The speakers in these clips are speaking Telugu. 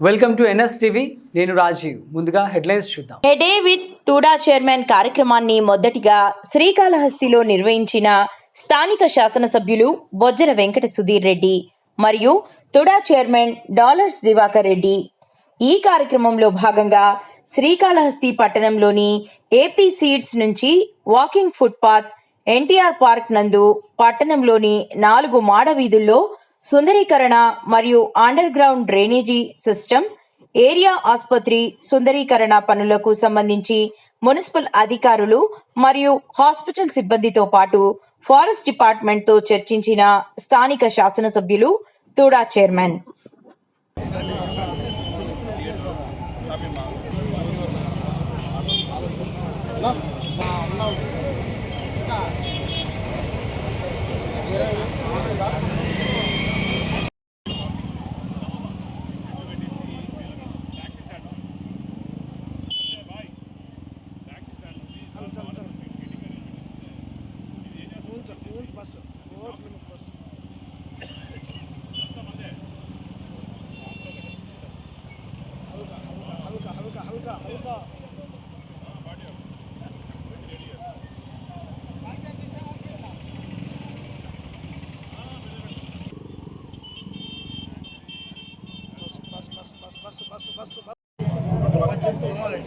వెల్కమ్ టు ఎన్ఎస్ టీవీ నేను రాజీవ్. ముందుగా హెడ్లైన్స్ చూద్దాం. హెడే డే విత్ టూడా చైర్మన్ కార్యక్రమాన్ని మొదటిగా శ్రీకాళహస్తిలో నిర్వహించిన స్థానిక శాసనసభ్యులు బొజ్జల వెంకట సుధీర్ రెడ్డి మరియు తుడా చైర్మన్ డాలర్స్ దివాకర్ రెడ్డి. ఈ కార్యక్రమంలో భాగంగా శ్రీకాళహస్తి పట్టణంలోని ఏపీ సీడ్స్ నుంచి వాకింగ్ ఫుట్పాత్ ఎన్టీఆర్ పార్క్ నందు పట్టణంలోని నాలుగు మాడ వీధుల్లో సుందరీకరణ మరియు under ground drainage system area ఆసుపత్రి సుందరీకరణ పనులకు సంబంధించి మున్సిపల్ అధికారులు మరియు హాస్పిటల్ సిబ్బందితో పాటు ఫారెస్ట్ డిపార్ట్మెంట్తో చర్చించిన స్థానిక శాసనసభ్యులు తూడా చైర్మన్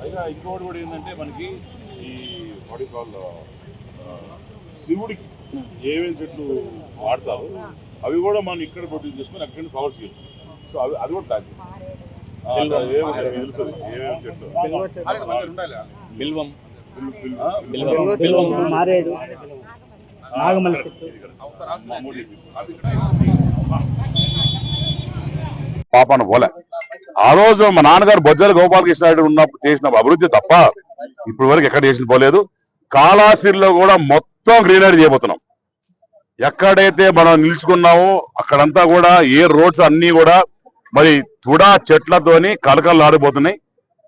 అయినా ఇంకోటి కూడా ఏంటంటే మనకి ఈ వాడి కాల్ శివుడికి ఏమేమి చెట్లు వాడతారు అవి కూడా మనం ఇక్కడ ప్రొడ్యూస్ చేసుకొని అక్కడ నుంచి కవర్ చేయొచ్చు సో అవి అది కూడా తెలుస్తుంది ఏమేమి చెట్లు? బిల్వం ఆ, బిల్వం. మారేడు. నాగమల్లి చెట్టు. పాపాన పోలే ఆ రోజు మా నాన్నగారు బొజ్జల గోపాలకృష్ణ రెడ్డి ఉన్నప్పుడు చేసిన అభివృద్ధి తప్ప ఇప్పటి వరకు ఎక్కడ చేసిన పోలేదు. కాళాసిరిలో కూడా మొత్తం గ్రీనరీ చేయబోతున్నాం. ఎక్కడైతే మనం నిలుచుకున్నామో అక్కడంతా కూడా ఏ రోడ్స్ అన్ని కూడా మరి తుడా చెట్లతోని కలకలలాడిపోతున్నాయి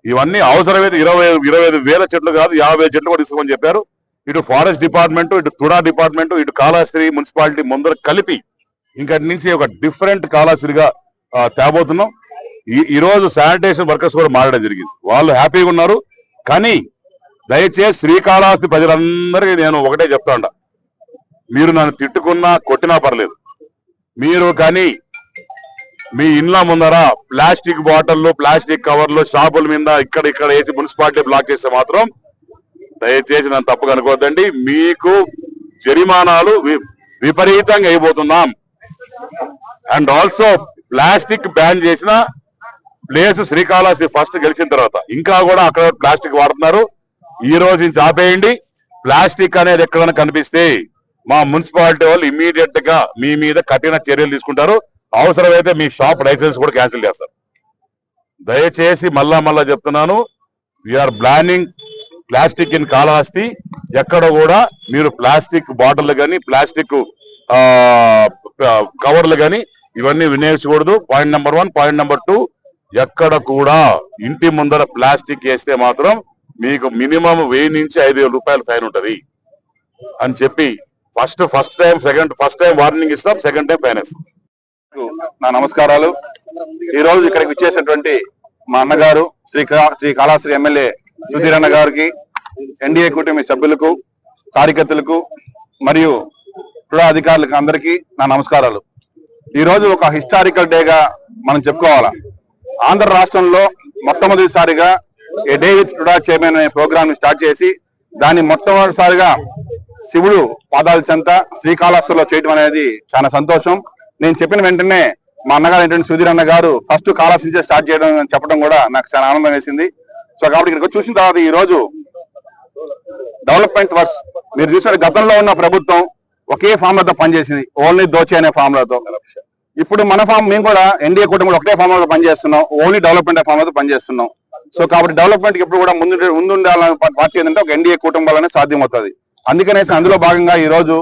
ఇవన్నీ అవసరమైతే ఇరవై ఇరవై ఐదు వేల చెట్లు కాదు యాభై చెట్లు కూడా తీసుకోమని చెప్పారు. ఇటు ఫారెస్ట్ డిపార్ట్మెంట్ ఇటు తుడా డిపార్ట్మెంట్ ఇటు కాళాశ్రీ మున్సిపాలిటీ ముందర కలిపి ఇంకటి నుంచి ఒక డిఫరెంట్ కాళాశ్రీగా తేబోతున్నాం. ఈ రోజు శానిటేషన్ వర్కర్స్ కూడా మారడం జరిగింది. వాళ్ళు హ్యాపీగా ఉన్నారు. కానీ దయచేసి శ్రీకాళహస్తి ప్రజలందరికీ నేను ఒకటే చెప్తా ఉండా మీరు నన్ను తిట్టుకున్నా కొట్టినా పర్లేదు. మీరు కానీ మీ ఇండ్ల ముందర ప్లాస్టిక్ బాటిల్లో ప్లాస్టిక్ కవర్లు షాపుల మీద ఇక్కడ ఇక్కడ వేసి మున్సిపాలిటీ బ్లాక్ చేస్తే మాత్రం దయచేసి నన్ను తప్పుగా అనుకోవద్దండి. మీకు జరిమానాలు వి- విపరీతంగా అయిపోతున్నాం. అండ్ ఆల్సో ప్లాస్టిక్ బ్యాన్ చేసిన ప్లేస్ శ్రీకాళహస్తి ఫస్ట్ గెలిచిన తర్వాత. ఇంకా కూడా అక్కడ ప్లాస్టిక్ వాడుతున్నారు. ఈ రోజు నుంచి ఆపేయండి. ప్లాస్టిక్ అనేది ఎక్కడైనా కనిపిస్తే మా మున్సిపాలిటీ వాళ్ళు ఇమీడియట్గా మీ మీద కఠిన చర్యలు తీసుకుంటారు. అవసరమైతే మీ షాప్ లైసెన్స్ కూడా క్యాన్సిల్ చేస్తారు. దయచేసి మళ్ళా మళ్ళా చెప్తున్నాను. We are planning plastic in Kalahasti. ఎక్కడ కూడా మీరు ప్లాస్టిక్ బాటిల్ కానీ ప్లాస్టిక్ కవర్లు కానీ ఇవన్నీ వినియోగించకూడదు point number one point number two ఎక్కడ కూడా ఇంటి ముందర ప్లాస్టిక్ వేస్తే మాత్రం మీకు మినిమం వెయ్యి నుంచి ఐదు వేల రూపాయలు ఫైన్ ఉంటది. అని చెప్పి first first time second first time warning ఇస్తాం సెకండ్ టైం ఫైన్ ఇస్తాం నా నమస్కారాలు. ఈ రోజు ఇక్కడికి విచ్చేసినటువంటి మా అన్నగారు శ్రీ శ్రీ కాళాశ్రీ ఎమ్మెల్యే సుధీర్ అన్న గారికి ఎన్డీఏ కూటమి సభ్యులకు కార్యకర్తలకు మరియు క్రీడా అధికారులకు అందరికీ నా నమస్కారాలు. ఈ రోజు ఒక హిస్టారికల్ డేగా మనం చెప్పుకోవాలా. ఆంధ్ర రాష్ట్రంలో మొట్టమొదటిసారిగా ఏ డే విత్ క్రీడా చైర్మన్ అనే ప్రోగ్రామ్ స్టార్ట్ చేసి దాన్ని మొట్టమొదటిసారిగా శివుడు పాదాల చెంత శ్రీకాళహస్తిలో చేయడం అనేది చాలా సంతోషం. నేను చెప్పిన వెంటనే మా అన్నగారు ఏంటంటే సుధీర్ అన్న గారు ఫస్ట్ కాళహస్తి స్టార్ట్ చేయడం చెప్పడం కూడా నాకు చాలా ఆనందం వేసింది. సో కాబట్టి ఇక్కడికి చూసిన తర్వాత ఈ రోజు డెవలప్మెంట్ వర్క్స్. మీరు చూసారు గతంలో ఉన్న ప్రభుత్వం ఒకే ఫార్ములాతో పనిచేసింది. ఓన్లీ దోచి అనే ఫార్ములాతో ఇప్పుడు మన ఫామ్ మేము కూడా ఎన్డీఏ కుటుంబంలో ఒకటే ఫార్ములాతో పనిచేస్తున్నాం. ఓన్లీ డెవలప్మెంట్ ఫార్ములాతో పనిచేస్తున్నాం. సో కాబట్టి డెవలప్మెంట్ ఇప్పుడు కూడా ముందు ముందుండాలని పార్టీ ఏంటంటే ఒక ఎన్డీఏ కుటుంబం వల్లనే సాధ్యమవుతుంది. అందుకనేసి అందులో భాగంగా ఈ రోజు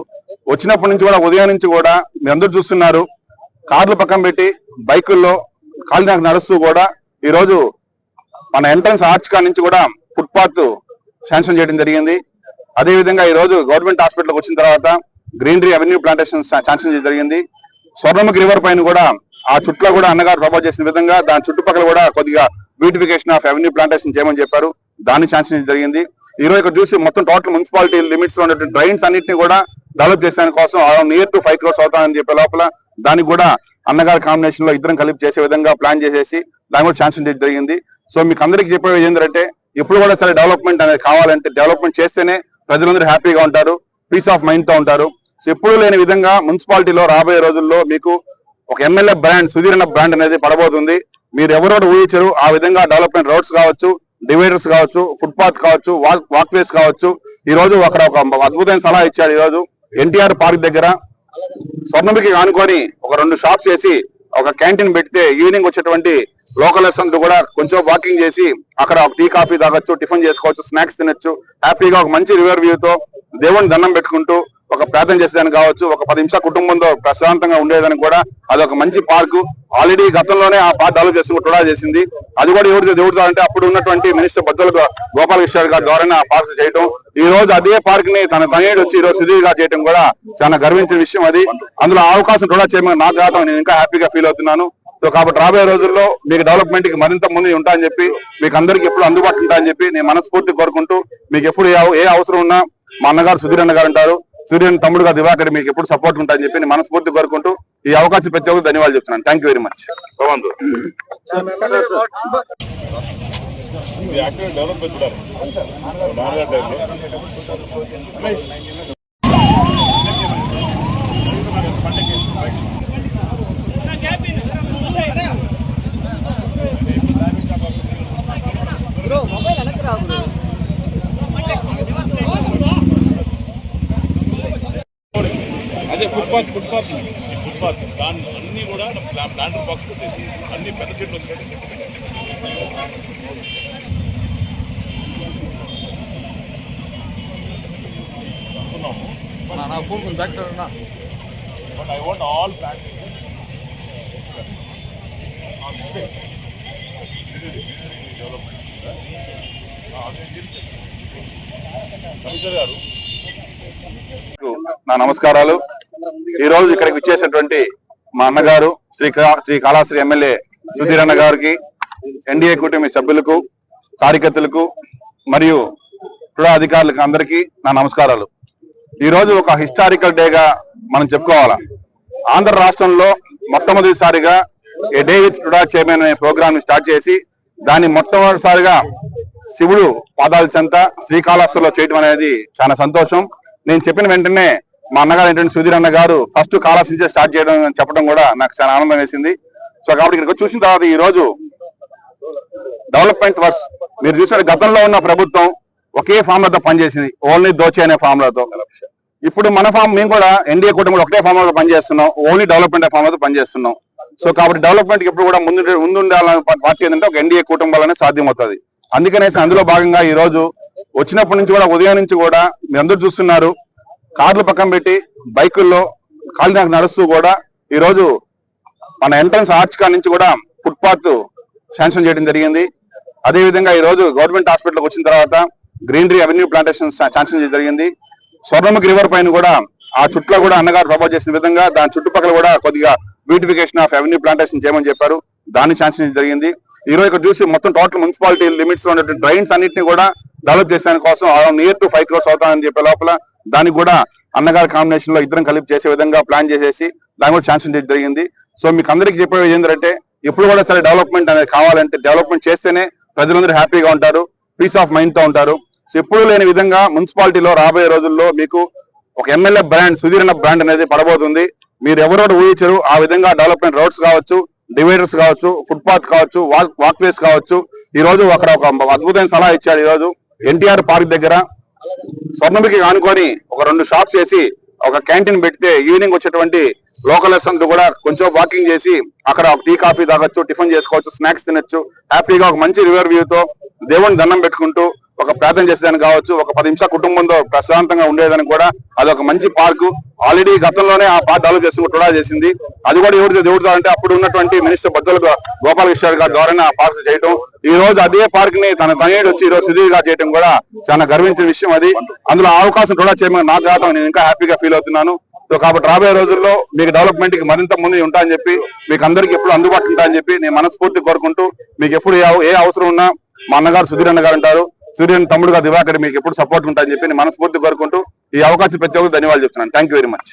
వచ్చినప్పటి నుంచి కూడా ఉదయం నుంచి కూడా మీరు అందరు చూస్తున్నారు కార్లు పక్కన పెట్టి బైకుల్లో కాలినాకు నడుస్తూ కూడా ఈ రోజు మన ఎంట్రన్స్ ఆర్చ్ కా నుంచి కూడా ఫుట్పాత్ శాంక్షన్ చేయడం జరిగింది. అదే విధంగా ఈ రోజు గవర్నమెంట్ హాస్పిటల్ వచ్చిన తర్వాత గ్రీనరీ అవెన్యూ ప్లాంటేషన్ శాంక్షన్ చేయడం జరిగింది. స్వర్ణముఖి రివర్ పైన కూడా ఆ చుట్లో కూడా అన్నగారు ప్రపోజ్ చేసిన విధంగా దాని చుట్టుపక్కల కూడా కొద్దిగా బ్యూటిఫికేషన్ ఆఫ్ అవెన్యూ ప్లాంటేషన్ చేయమని చెప్పారు. దాన్ని శాంక్షన్ జరిగింది. ఈ రోజు ఇక్కడ చూసి మొత్తం టోటల్ మున్సిపాలిటీ లిమిట్స్లో ఉన్నటువంటి డ్రైన్స్ అన్నింటినీ కూడా డెవలప్ చేసే కోసం నియర్ టు ఫైవ్ క్రోర్స్ అవుతామని చెప్పే లోపల దానికి కూడా అన్నగారి కాంబినేషన్లో ఇద్దరం కలిపి చేసే విధంగా ప్లాన్ చేసేసి దాన్ని కూడా శాంక్షన్ చేయడం జరిగింది. సో మీకు అందరికీ చెప్పేది ఏంటంటే ఇప్పుడు కూడా సరే డెవలప్మెంట్ అనేది కావాలంటే డెవలప్మెంట్ చేస్తేనే ప్రజలందరూ హ్యాపీగా ఉంటారు పీస్ ఆఫ్ మైండ్తో ఉంటారు. సో ఎప్పుడు లేని విధంగా మున్సిపాలిటీలో రాబోయే రోజుల్లో మీకు ఒక ఎమ్మెల్యే బ్రాండ్ సుధీరణ బ్రాండ్ అనేది పడబోతుంది. మీరు ఎవరో ఊహించరు ఆ విధంగా డెవలప్మెంట్ రోడ్స్ కావచ్చు డివైడర్స్ కావచ్చు ఫుట్పాత్ కావచ్చు వాక్ వాక్వేస్ కావచ్చు. ఈ రోజు అక్కడ ఒక అద్భుతమైన సలహా ఇచ్చాడు ఈ రోజు ఎన్టీఆర్ పార్క్ దగ్గర. స్వర్ణమికి ఆనుకొని ఒక రెండు షాప్స్ చేసి ఒక క్యాంటీన్ పెడితే ఈవినింగ్ వచ్చేటువంటి లోకల్ అంతా కూడా కొంచెం వాకింగ్ చేసి అక్కడ ఒక టీ కాఫీ తాగొచ్చు టిఫిన్ చేసుకోవచ్చు స్నాక్స్ తినొచ్చు. హ్యాపీగా ఒక మంచి రివర్ వ్యూతో దేవుని దండం పెట్టుకుంటూ ఒక ప్రార్థన చేసేదానికి కావచ్చు ఒక పది నిమిషాల కుటుంబంతో ప్రశాంతంగా ఉండేదానికి కూడా అది ఒక మంచి పార్కు. ఆల్రెడీ గతంలోనే ఆ పార్క్ డెవలప్ చేసి కూడా చేసింది. అది కూడా ఎవరితో దేవుడితో అంటే అప్పుడు ఉన్నటువంటి మినిస్టర్ బద్దల గోపాలకృష్ణ గారి ద్వారానే ఆ పార్క్ చేయడం ఈ రోజు అదే పార్క్ని తన తనయుడు వచ్చి ఈ రోజు సుధీర్ గారు చేయడం కూడా చాలా గర్వించిన విషయం అది. అందులో ఆ అవకాశం కూడా చేయమని నాకు రావడం నేను ఇంకా హ్యాపీగా ఫీల్ అవుతున్నాను. సో కాబట్టి రాబోయే రోజుల్లో మీకు డెవలప్మెంట్కి మరింత ముందు ఉంటా అని చెప్పి మీకు అందరికి ఎప్పుడు అందుబాటులో ఉంటా అని చెప్పి నేను మనస్ఫూర్తి కోరుకుంటూ మీకు ఎప్పుడు ఏ అవ- ఏ అవసరం ఉన్నా మా అన్నగారు సుధీర్ అన్న గారు ఉంటారు. సూర్యన్ తమ్ముడు గారు దివాకర్ మీకు ఎప్పుడు సపోర్ట్ ఉంటా అని చెప్పి నేను మనస్ఫూర్తి కోరుకుంటూ ఈ అవకాశం ప్రతి ఒక్కరు ధన్యవాదాలు చెప్తున్నాను. థ్యాంక్ యూ వెరీ మచ్ అదే ఫుట్పాత్ ఫుట్పాత్ ఈ ఫుట్పాత్ దాన్ని అన్ని కూడా ప్లాంటర్ బాక్స్ పెట్టేసి అన్ని పెద్ద చెట్లు వచ్చినట్టు but I want all plant గారు నా నమస్కారాలు. ఈ రోజు ఇక్కడికి వచ్చేసినటువంటి మా అన్నగారు శ్రీ శ్రీ కాళాశ్రీ ఎమ్మెల్యే సుధీర్ అన్న గారికి ఎన్డీఏ కూటమి సభ్యులకు కార్యకర్తలకు మరియు క్రీడా అధికారులకు అందరికీ నా నమస్కారాలు. ఈ రోజు ఒక హిస్టారికల్ డేగా మనం చెప్పుకోవాలా. ఆంధ్ర రాష్ట్రంలో మొట్టమొదటిసారిగా a day with TUDA chairman అనే ప్రోగ్రామ్ స్టార్ట్ చేసి దాన్ని మొట్టమొదటిసారిగా శివుడు పాదాల చెంత శ్రీకాళహస్తిలో చేయడం అనేది చాలా సంతోషం. నేను చెప్పిన వెంటనే మా అన్నగారు ఏంటంటే సుధీర్ అన్న గారు ఫస్ట్ కాళహస్తి నుంచే స్టార్ట్ చేయడం చెప్పడం కూడా నాకు చాలా ఆనందం వేసింది. సో కాబట్టి ఇక్కడికి చూసిన తర్వాత ఈ రోజు డెవలప్మెంట్ వర్క్స్ మీరు చూసిన గతంలో ఉన్న ప్రభుత్వం ఒకే ఫార్ములాతో పనిచేసింది. ఓన్లీ దోచి అనే ఫార్ములాతో ఇప్పుడు మన ఫామ్ మేము కూడా ఎన్డీఏ కుటుంబంలో ఒకటే ఫార్ములాతో పనిచేస్తున్నాం. ఓన్లీ డెవలప్మెంట్ ఫార్ములాతో పనిచేస్తున్నాం. సో కాబట్టి డెవలప్మెంట్ ఎప్పుడు కూడా ముందు ముందుండాలనే పార్టీ ఏంటంటే ఒక ఎన్డీఏ కుటుంబాలనే సాధ్యం అవుతుంది అందుకనేసి అందులో భాగంగా ఈ రోజు వచ్చినప్పటి నుంచి కూడా ఉదయం నుంచి కూడా మీరు అందరూ చూస్తున్నారు కార్లు పక్కన పెట్టి బైకుల్లో కాలినాకు నడుస్తూ కూడా ఈ రోజు మన ఎంట్రన్స్ ఆర్చ్ కా నుంచి కూడా ఫుట్పాత్ శాంక్షన్ చేయడం జరిగింది. అదే విధంగా ఈ రోజు గవర్నమెంట్ హాస్పిటల్ వచ్చిన తర్వాత గ్రీనరీ అవెన్యూ ప్లాంటేషన్ శాంక్షన్ చేయడం జరిగింది. స్వర్ణముఖి రివర్ పైన కూడా ఆ చుట్టూ కూడా అన్నగారు ప్రపోజ్ చేసిన విధంగా దాని చుట్టుపక్కల కూడా కొద్దిగా బ్యూటిఫికేషన్ ఆఫ్ అవెన్యూ ప్లాంటేషన్ చేయమని చెప్పారు. దాన్ని శాంక్షన్ జరిగింది. ఈ రోజు ఇక్కడ చూసి మొత్తం టోటల్ మున్సిపాలిటీ లిమిట్స్లో ఉన్నటువంటి డ్రైన్స్ అన్నింటినీ కూడా డెవలప్ చేసే కోసం నియర్ టు ఫైవ్ క్రోర్స్ అవుతామని చెప్పే లోపల దానికి కూడా అన్నగారి కాంబినేషన్లో ఇద్దరం కలిపి చేసే విధంగా ప్లాన్ చేసేసి దాని కూడా శాంక్షన్ జరిగింది. సో మీకు అందరికీ చెప్పేది ఏంటంటే ఎప్పుడు కూడా సరే డెవలప్మెంట్ అనేది కావాలంటే డెవలప్మెంట్ చేస్తేనే ప్రజలందరూ హ్యాపీగా ఉంటారు పీస్ ఆఫ్ మైండ్తో ఉంటారు. సో ఎప్పుడు లేని విధంగా మున్సిపాలిటీలో రాబోయే రోజుల్లో మీకు ఒక ఎమ్మెల్యే బ్రాండ్ సుదీర్ణ బ్రాండ్ అనేది పడబోతుంది. మీరు ఎవరో ఊహించరు. ఆ విధంగా డెవలప్మెంట్ రోడ్స్ కావచ్చు డివైడర్స్ కావచ్చు ఫుట్పాత్ కావచ్చు వాక్ వాక్వేస్ కావచ్చు. ఈ రోజు అక్కడ ఒక అద్భుతమైన సలహా ఇచ్చాడు ఈ రోజు ఎన్టీఆర్ పార్క్ దగ్గర స్వర్ణమికి ఆనుకొని ఒక రెండు షాప్స్ చేసి ఒక క్యాంటీన్ పెడితే ఈవినింగ్ వచ్చేటువంటి లోకల్ అంతా కూడా కొంచెం వాకింగ్ చేసి అక్కడ ఒక టీ కాఫీ తాగొచ్చు టిఫిన్ చేసుకోవచ్చు స్నాక్స్ తినొచ్చు. హ్యాపీగా ఒక మంచి రివర్ వ్యూతో దేవుని దండం పెట్టుకుంటూ ఒక ప్రార్థన చేసేదానికి కావచ్చు ఒక పది నిమిషాల కుటుంబంతో ప్రశాంతంగా ఉండేదానికి కూడా. అది ఒక మంచి పార్కు. ఆల్రెడీ గతంలోనే ఆ పార్క్ డెవలప్ చేసి కూడా చేసింది. అది కూడా ఎవరిదో దేవుడితో అంటే అప్పుడు ఉన్నటువంటి మినిస్టర్ బద్దల గోపాలకృష్ణ గారి ద్వారానే ఆ పార్క్ చేయడం ఈ రోజు అదే పార్క్ని తన తనయుడు వచ్చి ఈ రోజు సుధీర్ చేయడం కూడా చాలా గర్వించిన విషయం అది. అందులో ఆ అవకాశం కూడా చేయమని నాకు రావడం నేను ఇంకా హ్యాపీగా ఫీల్ అవుతున్నాను. సో కాబట్టి రాబోయే రోజుల్లో మీకు డెవలప్మెంట్కి మరింత ముందు ఉంటా అని చెప్పి మీకు అందరికి ఎప్పుడు అందుబాటులో ఉంటా అని చెప్పి నేను మనస్ఫూర్తి కోరుకుంటూ మీకు ఎప్పుడు ఏ ఏ అవసరం ఉన్నా మా అన్నగారు సుధీర్ అన్న గారు ఉంటారు. సూర్యన్ తమ్ముడుగా దివాకర్ మీకు ఎప్పుడు సపోర్ట్ ఉంటా అని చెప్పి నేను మనస్ఫూర్తి కోరుకుంటూ ఈ అవకాశం ప్రతి ఒక్కరు ధన్యవాదాలు చెప్తున్నాను. Thank you very much